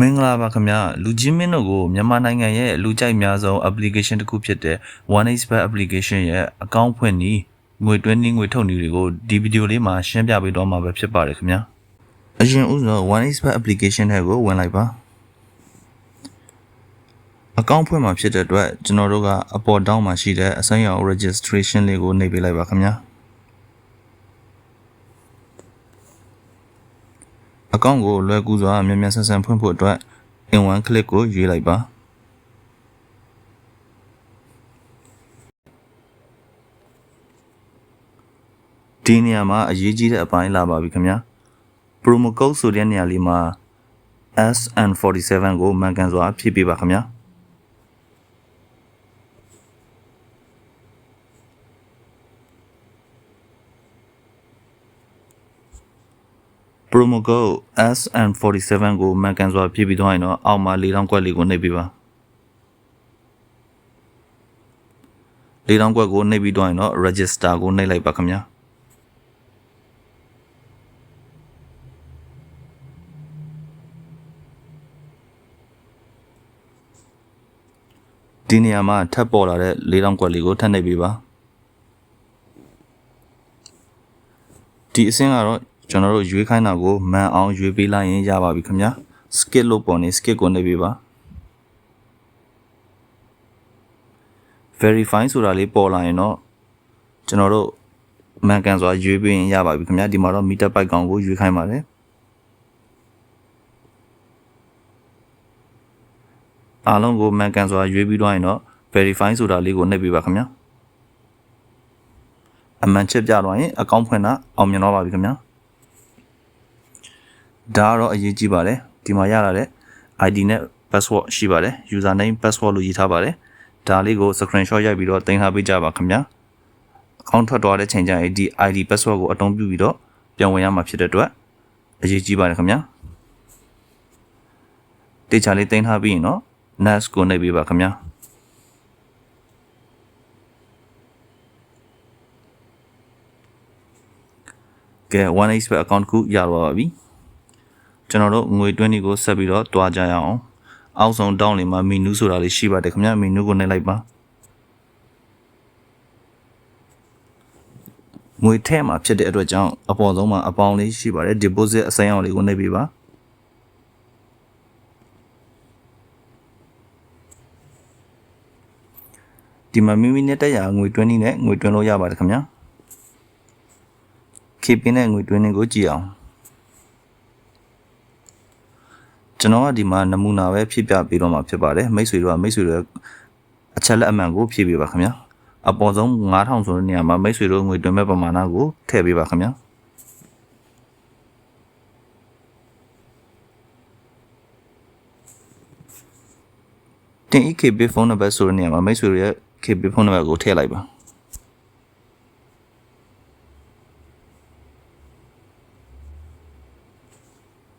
မင်္ဂလာပါခင်ဗျာလူကြီးမင်းတို့ကိုမြန်မာနိုင်ငံရဲ့လူကြိုက်များဆုံး application တစ်ခုဖြစ်တဲ့ OneXpert application ရဲ့အကောင့်ဖွင့်နည်းငွေတွင်းနည်းငွေထုတ်နည်းတွေကိုဒီဗီဒီယိုလေးမှာရှင်းပြပေးတော့မှာပဲဖြစ်ပါတယ်ခင်ဗျာအရင်ဥစွာ OneXpert application ထဲကိုဝင်လိုက်ပါအကောင့်ဖွင့်မှာဖြစ်တဲ့အတွက်ကျွန်တော်တို့ကအပေါ်တောင်းမှာရှိတဲ့အစိမ်းရောင် registration လေးကိုနှိပ်ပေးလိုက်ပါခင်ဗျာ အကောင့်ကိုလွယ်ကူစွာမြန်မြန်ဆန်ဆန်ဖွင့်ဖို့အတွက် in one click ကိုရွေးလိုက်ပါဒီနေရာမှာအရေးကြီးတဲ့အပိုင်းလာပါပြီခင်ဗျာ promo code ဆိုတဲ့နေရာလေးမှာ SN47 ကိုမှန်ကန်စွာဖြည့်ပေးပါခင်ဗျာ promo code SN47 ကိုမှန်ကန်စွာဖြည့်ပြီးတော့ရင်တော့အောက်မှာ၄တောင်းကွက်လေးကိုနှိပ်ပေးပါ၄တောင်းကွက်ကိုနှိပ်ပြီးတော့ရင်တော့ register ကိုနှိပ်လိုက်ပါခင်ဗျာဒီနေရာမှာထပ်ပေါ်လာတဲ့၄တောင်းကွက်လေးကိုထပ်နှိပ်ပေးပါဒီအဆင့်ကတော့ ကျွန်တော်တို့ရွေးခိုင်းတာကိုမှန်အောင်ရွေးပေးလိုက်ရင်ရပါပြီခင်ဗျာ skip လို့ပေါ်နေ skip ကိုနှိပ်ပေးပါ verify ဆိုတာလေးပေါ်လာရင်တော့ကျွန်တော်တို့မှန်ကန်စွာရွေးပေးရင်ရပါပြီခင်ဗျာဒီမှာတော့ meter byte ကောင်ကိုရွေးခိုင်းပါတယ်အားလုံးကိုမှန်ကန်စွာရွေးပြီးတော့ရင်တော့ verify ဆိုတာလေးကိုနှိပ်ပေးပါခင်ဗျာအမှန်ချက်ပြတော့ရင်အကောင့်ဖွင့်တာအောင်မြင်တော့ပါပြီခင်ဗျာ ဒါကတော့အရေးကြီးပါတယ်ဒီမှာရလာတဲ့ ID နဲ့ password ရှိပါတယ် username password လို့ရေးထားပါတယ်ဒါလေးကို screenshot ရိုက်ပြီးတော့တင်ထားပေးကြပါခင်ဗျာအကောင့်ထွက်သွားတဲ့ချိန်ကျရင်ဒီ ID password ကိုအသုံးပြုပြီးတော့ပြန်ဝင်ရမှာဖြစ်တဲ့အတွက်အရေးကြီးပါတယ်ခင်ဗျာတေချာလေးတင်ထားပြီးရင်တော့ next ကိုနှိပ်ပေးပါခင်ဗျာကဲ 1xbet account တစ်ခုရတော့ပါပြီ ကျွန်တော်တို့ငွေတွင်းတွေကိုဆက်ပြီးတော့တွားကြရအောင်အောက်ဆုံးတောင်းလေးမှာမီနူးဆိုတာလေးရှိပါတယ်ခင်ဗျမီနူးကိုနှိပ်လိုက်ပါငွေထဲမှာဖြစ်တဲ့အတွက်ကြောင့်အပေါ်ဆုံးမှာအပေါင်းလေးရှိပါတယ် deposit အစိမ်းအောင်လေးကိုနှိပ်ပေးပါဒီမှာမိမိနဲ့တက်ရငွေတွင်းနည်းနဲ့ငွေတွင်းလို့ရပါတယ်ခင်ဗျာ KP နဲ့ငွေတွင်းနေကိုကြည့်အောင် ကျွန်တော်ကဒီမှာနမူနာပဲဖြည့်ပြပေးတော့မှာဖြစ်ပါတယ်မိတ်ဆွေတို့ကမိတ်ဆွေတို့အချက်လက်အမှန်ကိုဖြည့်ပေးပါခင်ဗျာအပေါ်ဆုံး9000ဆိုတဲ့နေရာမှာမိတ်ဆွေတို့ငွေတွင်းမဲ့ပမာဏကိုထည့်ပေးပါခင်ဗျာတင် EKB ဖုန်းနံပါတ်ဆိုတဲ့နေရာမှာမိတ်ဆွေတို့ရဲ့ KB ဖုန်းနံပါတ်ကိုထည့်လိုက်ပါ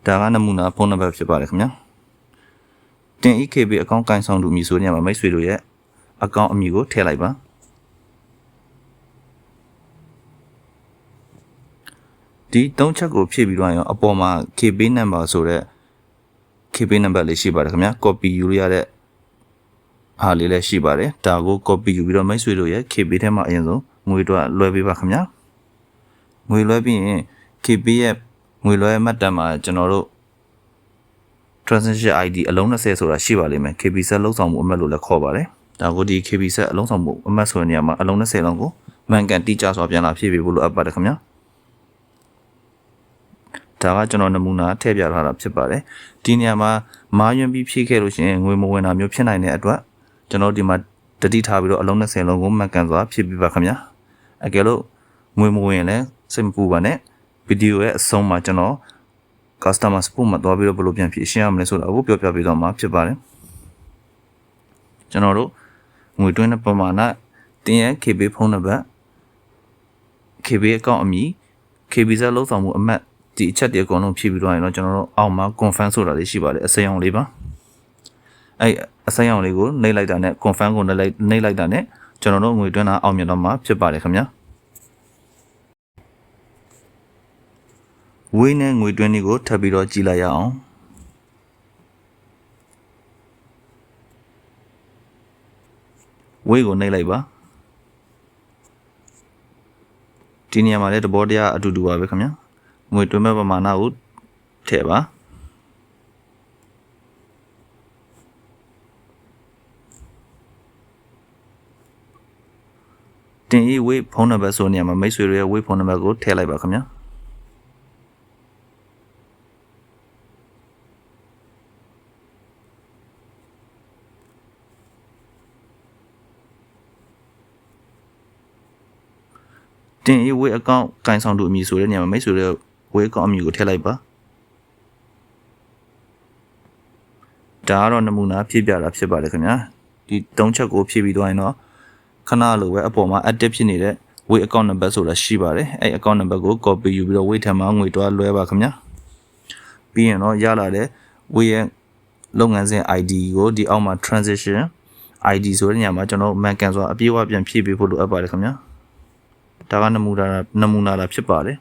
ဒါကနမူနာဖုန်းနံပါတ်ဖြစ်ပါတယ်ခင်ဗျာတင် EKB အကောင့်ကိုင်ဆောင်သူအမည်ဆိုတဲ့နေရာမှာမိတ်ဆွေတို့ရဲ့အကောင့်အမည်ကိုထည့်လိုက်ပါဒီသုံးချက်ကိုဖြည့်ပြီးတော့ရင်အပေါ်မှာ KB number ဆိုတဲ့ KB number လေးရှိပါတယ်ခင်ဗျာ copy ယူရတဲ့အားလေးလည်းရှိပါတယ်ဒါကို copy ယူပြီးတော့မိတ်ဆွေတို့ရဲ့ KB ထဲမှာအရင်ဆုံးငွေတော့လွှဲပေးပါခင်ဗျာငွေလွှဲပြီးရင် KB ရဲ့ ငွေလွှဲမှတ်တမ်းမှာကျွန်တော်တို့ transaction ID အလုံး20ဆိုတာရှိပါလိမ့်မယ် KB set လုံးဆောင်မှုအမှတ်လို့လည်းခေါ်ပါတယ်ဒါကိုဒီ KB set အလုံးဆောင်မှုအမှတ်ဆိုတဲ့နေရာမှာအလုံး20လုံးကိုမှန်ကန်တိကျစွာပြန်လာဖြည့်ပေးဖို့လိုအပ်ပါတယ်ခင်ဗျာဒါကကျွန်တော်နမူနာထည့်ပြထားတာဖြစ်ပါတယ်ဒီနေရာမှာမာယွန်းပြီးဖြည့်ခဲ့လို့ရှိရင်ငွေမဝင်တာမျိုးဖြစ်နိုင်တဲ့အတွက်ကျွန်တော်ဒီမှာတတိထားပြီးတော့အလုံး20လုံးကိုမှန်ကန်စွာဖြည့်ပေးပါခင်ဗျာအကယ်လို့ငွေမဝင်လည်းစိတ်မပူပါနဲ့ ဗီဒီယိုရဲ့အဆုံးမှာကျွန်တော် customer support မှာသွားပြီးတော့ဘယ်လိုပြန်ဖြည့်ရှင်းရမလဲဆိုတာကိုပြောပြပေးတော့မှာဖြစ်ပါတယ်ကျွန်တော်တို့ငွေတွင်းတဲ့ပမာဏတင်ရဲ့ KB ဖုန်းနံပါတ် KB အကောင့်အမည် KB ဇက်လုံးဆောင်မှုအမှတ်ဒီအချက်တွေအကုန်လုံးဖြည့်ပြီးတော့ရင်တော့ကျွန်တော်တို့အောက်မှာ confirm ဆိုတာလေးရှိပါတယ်အစိမ်းအောင်လေးပါအဲ့အစိမ်းအောင်လေးကိုနှိပ်လိုက်တာနဲ့ confirm ကိုနှိပ်လိုက်နှိပ်လိုက်တာနဲ့ကျွန်တော်တို့ငွေတွင်းတာအောင်မြင်တော့မှာဖြစ်ပါတယ်ခင်ဗျာ ဝေးနဲ့ငွေတွင်းတွေကိုထပ်ပြီးတော့ကြည့်လိုက်ရအောင်ဝေးကိုနှိပ်လိုက်ပါဒီနေရာမှာလည်းသဘောတရားအတူတူပါပဲခင်ဗျာငွေတွင်းမဲ့ပမာဏကိုထည့်ပါတင်ဤ wave ဖုန်းနံပါတ်ဆိုနေရာမှာမိတ်ဆွေတွေရဲ့ wave ဖုန်းနံပါတ်ကိုထည့်လိုက်ပါခင်ဗျာ။ တင်ဤ weight account ကင်ဆောင်သူအမည်ဆိုတဲ့နေရာမှာမိတ်ဆွေတွေရဲ့ weight account အမည်ကိုထည့်လိုက်ပါဒါကတော့နမူနာဖြည့်ပြတာဖြစ်ပါတယ်ခင်ဗျာဒီ၃ချက်ကိုဖြည့်ပြီးသွားရင်တော့ခဏလိုပဲအပေါ်မှာ active ဖြစ်နေတဲ့ weight account number ဆိုတာရှိပါတယ်အဲ့ account number ကို copy ယူပြီးတော့ weight ထံမှာငွေတွားလွှဲပါခင်ဗျာပြီးရင်တော့ရလာတဲ့ weight ရဲ့လုပ်ငန်းစဉ် ID ကိုဒီအောက်မှာ transition ID ဆိုတဲ့နေရာမှာကျွန်တော်မှန်ကန်စွာအပြည့်အဝပြန်ဖြည့်ပေးဖို့လိုအပ်ပါတယ်ခင်ဗျာ ဒါကနမူနာနမူနာလာဖြစ်ပါတယ်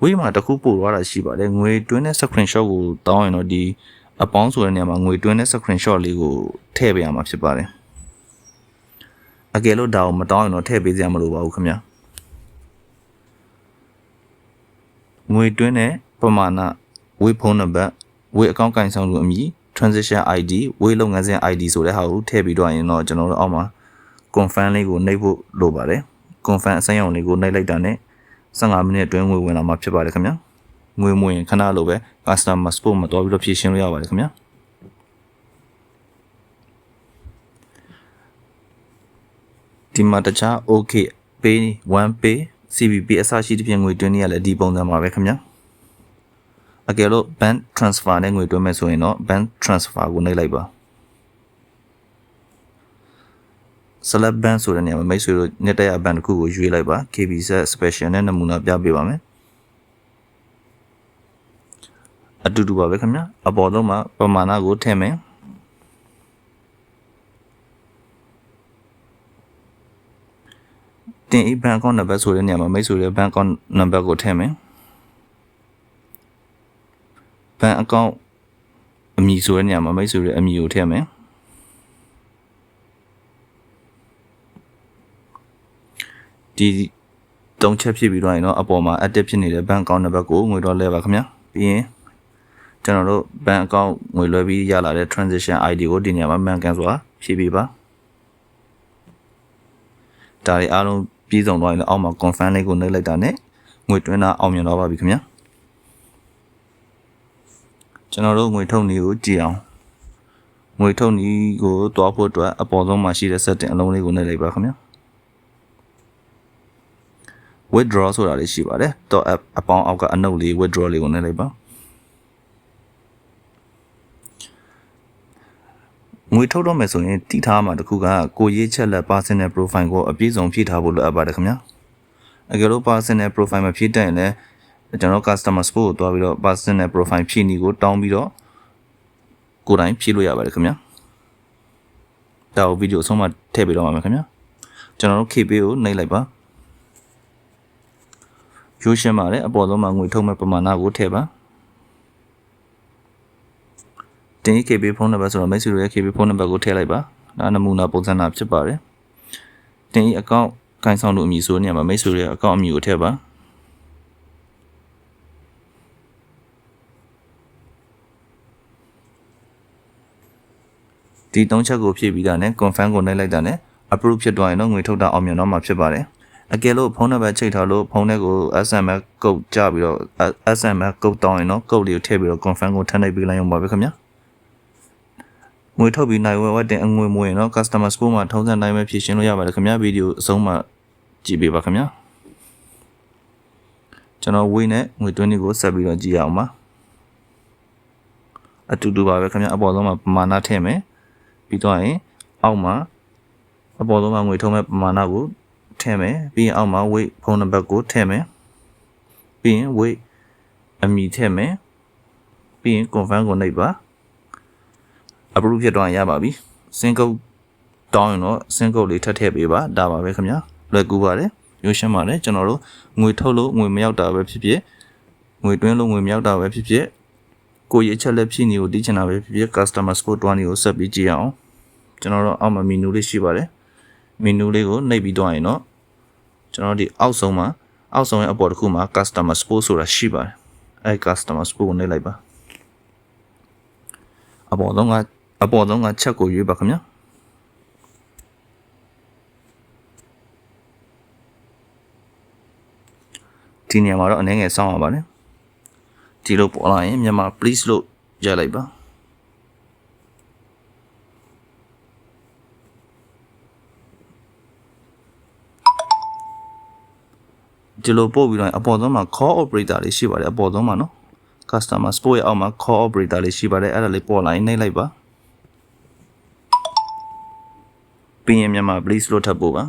ဝေးမှာတစ်ခုပို့သွားတာရှိပါတယ်ငွေတွင်းတဲ့ screenshot ကိုတောင်းရင်တော့ဒီအပေါင်းဆိုတဲ့နေရာမှာငွေတွင်းတဲ့ screenshot လေးကိုထည့်ပေးရမှာဖြစ်ပါတယ်အကယ်လို့ဒါကိုမတောင်းရင်တော့ထည့်ပေးစရာမလိုပါဘူးခင်ဗျာငွေတွင်းတဲ့ပမာဏဝေးဖုန်းနံပါတ်ဝေးအကောင့်ကင်ဆောင်လူအမည် transition ID ဝေးလုပ်ငန်းစဉ် ID ဆိုတဲ့ဟာကိုထည့်ပြီးတော့ရင်တော့ကျွန်တော်တို့အောက်မှာ confirm လေးကိုနှိပ်ဖို့လိုပါတယ် confirm အစမ်းရောင်လေးကိုနှိပ်လိုက်တာနဲ့15မိနစ်အတွင်းငွေဝင်လာမှာဖြစ်ပါတယ်ခင်ဗျာငွေမဝင်ခဏလိုပဲ customer support မှာတွားပြီးတော့ဖြည့်ရှင်းလို့ရပါတယ်ခင်ဗျာဒီမှာတခြား okay pay 1 pay CBP အစရှိတဲ့ပြင်ငွေတွင်းနေရလဲဒီပုံစံမှာပဲခင်ဗျာအကယ်လို့ bank transfer နဲ့ငွေတွင်းမယ်ဆိုရင်တော့ bank transfer ကိုနှိပ်လိုက်ပါ select band ဆိုတဲ့နေရာမှာမိတ်ဆွေတို့နှစ်တရ band တစ်ခုကိုရွေးလိုက်ပါ KBZ special နဲ့နမူနာပြပေးပါမယ်အတူတူပါပဲခင်ဗျာအပေါ်ဆုံးမှာပမာဏကိုထည့်မယ်တင်ဤ bank account number ဆိုတဲ့နေရာမှာမိတ်ဆွေရဲ့ bank account number ကိုထည့်မယ် bank account အမည်ဆိုတဲ့နေရာမှာမိတ်ဆွေရဲ့အမည်ကိုထည့်မယ် ဒီတုံးချက်ဖြစ်ပြီးတော့ရင်တော့အပေါ်မှာ active ဖြစ်နေတဲ့ bank account number ကိုငွေတော့လဲပါခင်ဗျာပြီးရင်ကျွန်တော်တို့ bank account ငွေလွှဲပြီးရလာတဲ့ transaction ID ကိုဒီနေရာမှာမှန်ကန်စွာဖြည့်ပေးပါဒါတွေအားလုံးပြည်စုံသွားရင်လည်းအောက်မှာ confirm လေးကိုနှိပ်လိုက်တာနဲ့ငွေတွင်းတာအောင်မြင်တော့ပါပြီခင်ဗျာကျွန်တော်တို့ငွေထုတ်နည်းကိုကြည့်အောင်ငွေထုတ်နည်းကိုတွားဖို့အတွက်အပေါ်ဆုံးမှာရှိတဲ့ setting အလုံးလေးကိုနှိပ်လိုက်ပါခင်ဗျာ withdraw ဆိုတာလေးရှိပါတယ် .app အပေါင်းအောက်ကအနုတ်လေး withdraw လေးကိုနှိပ်လိုက်ပါငွေထုတ်တော့မယ်ဆိုရင်တိထားမှာတခုကကိုရေးချက်လက် personal profile ကိုအပြည့်စုံဖြည့်ထားဖို့လိုအပ်ပါတယ်ခင်ဗျာအကယ်လို့ personal profile မဖြည့်တတ်ရင်လည်းကျွန်တော် customer support ကိုတွားပြီးတော့ personal profile ဖြည့်နည်းကိုတောင်းပြီးတော့ကိုယ်တိုင်ဖြည့်လို့ရပါတယ်ခင်ဗျာဒါကိုဗီဒီယိုအဆုံးမှာထည့်ပေးတော့မှာခင်ဗျာကျွန်တော်တို့ KP ကိုနှိပ်လိုက်ပါ ရိုးရှင်းပါတယ်အပေါ်ဆုံးမှာငွေထုတ်မဲ့ပမာဏကိုထည့်ပါတင် KB ဖုန်းနံပါတ်ဆိုတော့မိတ်ဆွေရဲ့ KB ဖုန်းနံပါတ်ကိုထည့်လိုက်ပါဒါနမူနာပုံစံနာဖြစ်ပါတယ်တင်အကောင့်ကိုင်ဆောင်လို့အမည်ဆိုတဲ့နေရာမှာမိတ်ဆွေရဲ့အကောင့်အမည်ကိုထည့်ပါဒီသုံးချက်ကိုဖြည့်ပြီးတာနဲ့ confirm ကိုနှိပ်လိုက်တာနဲ့ approve ဖြစ်သွားရင်တော့ငွေထုတ်တာအောင်မြင်တော့မှာဖြစ်ပါတယ် အကယ်လို့ဖုန်းနံပါတ်ချိန်ထားလို့ဖုန်းထဲကို SMS ကုတ်ကြပြီးတော့ SMS ကုတ်တောင်းရင်တော့ကုတ်လေးကိုထည့်ပြီးတော့ confirm ကိုထပ်နှိပ်ပေးလိုက်အောင်ပါပဲခင်ဗျာငွေထုတ်ပြီးနိုင်ဝယ်ဝတ်တဲ့အငွေမွေရင်တော့ customer support မှာထုံးစံတိုင်းပဲဖြည့်ရှင်းလို့ရပါတယ်ခင်ဗျာဗီဒီယိုအဆုံးမှာကြည့်ပေးပါခင်ဗျာကျွန်တော်ဝေးနဲ့ငွေတွင်းလေးကိုဆက်ပြီးတော့ကြည့်ရအောင်ပါအတူတူပါပဲခင်ဗျာအပေါ်ဆုံးမှာပမာဏထည့်မယ်ပြီးတော့ရင်အောက်မှာအပေါ်ဆုံးမှာငွေထုတ်မဲ့ပမာဏကို ထည့်မယ်ပြီးရင်အောက်မှာ weight ဖုန်းနံပါတ်ကိုထည့်မယ်ပြီးရင် weight အမည်ထည့်မယ်ပြီးရင် confirm ကိုနှိပ်ပါ approve ဖြစ်တော့ရပါပြီစင်ကုတ်တောင်းရင်တော့စင်ကုတ်လေးထပ်ထည့်ပေးပါဒါပါပဲခင်ဗျာလွယ်ကူပါတယ်ရိုးရှင်းပါတယ်ကျွန်တော်တို့ငွေထုတ်လို့ငွေမရောက်တာပဲဖြစ်ဖြစ်ငွေတွင်းလို့ငွေမရောက်တာပဲဖြစ်ဖြစ်ကိုရအချက်လက်ဖြစ်နေကိုတည်ချင်တာပဲဖြစ်ဖြစ် customer support တွားနေကိုဆက်ပြီးကြည့်အောင်ကျွန်တော်တို့အောက်မှာမီနူလေးရှိပါတယ် မီနူလေးကိုနှိပ်ပြီးတော့ရင်တော့ကျွန်တော်တို့ဒီအောက်ဆုံးမှာအောက်ဆုံးရဲ့အပေါ်တစ်ခုမှာ customer support ဆိုတာရှိပါတယ်အဲ customer support ကိုနှိပ်လိုက်ပါအပေါ်ဆုံးကအပေါ်ဆုံးကချက်ကိုရွေးပါခင်ဗျာဒီနေရာမှာတော့အနေငယ်စောင်းရပါတယ်ဒီလိုပေါ်လာရင်မြန်မာ please လို့ရိုက်လိုက်ပါ ဒီလိုပို့ပြီးတော့အပေါ်ဆုံးမှာ call operator လေးရှိပါတယ်အပေါ်ဆုံးမှာနော် customer support ရဲ့အောက်မှာ call operator လေးရှိပါတယ်အဲ့ဒါလေးပေါ်လာရင်နှိပ်လိုက်ပါပြီးရင်မြန်မာ please လို့ထပ်ပို့ပါ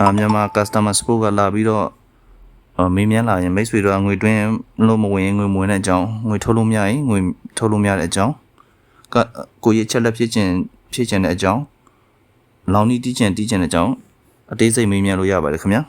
အာမြန်မာ customer support ကလာပြီးတော့အော်မေးမြန်းလာရင်မိတ်ဆွေတို့ကငွေတွင်းလို့မဝင်ရင်ငွေမဝင်တဲ့အကြောင်းငွေထုတ်လို့မရရင်ငွေထုတ်လို့မရတဲ့အကြောင်းကကိုရချက်လက်ဖြစ်ခြင်းဖြစ်ခြင်းတဲ့အကြောင်း လောင်နီးတီးခြင်းတီးခြင်းတဲ့အကြောင်းအသေးစိတ်မေးမြန်းလို့ရပါတယ်ခင်ဗျာ